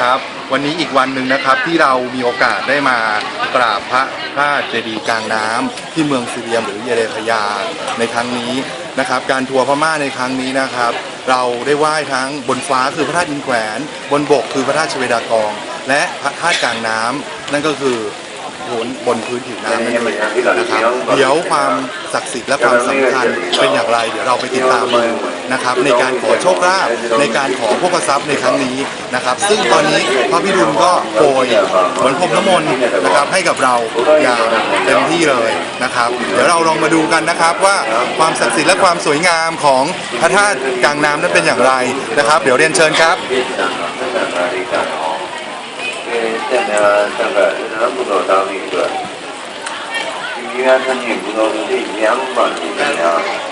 ครับ วันนี้อีกวันหนึ่งนะครับที่เรามีโอกาสได้มากราบพระธาตุเจดีย์กลางน้ำที่เมืองซีเรียมหรือเยเรพยาในครั้งนี้นะครับ การทัวร์พม่าในครั้งนี้นะครับ เราได้ไหว้ทั้งบนฟ้าคือพระธาตุอินแขวน บนบกคือพระธาตุชเวดากอง และพระธาตุกลางน้ำนั่นก็คือบนบนพื้นผิวน้ำนั่นเองนะครับเดี๋ยวความศักดิ์สิทธิ์และความสำคัญเป็นอย่างไร เดี๋ยวเราไปติดตามดู นะครับในการขอโชคลาภในการขอพวกทรัพย์ในครั้งนี้นะครับ ซึ่งตอนนี้พระพิรุณก็โปรยเหมือนพรมน้ำมนต์นะครับให้กับเราอย่างเต็มที่เลยนะครับ เดี๋ยวเราลองมาดูกันนะครับว่าความศักดิ์สิทธิ์และความสวยงามของพระธาตุกลางน้ำนั้นเป็นอย่างไรนะครับ เดี๋ยวเรียนเชิญครับ一元三进不到，这一年不到，一年。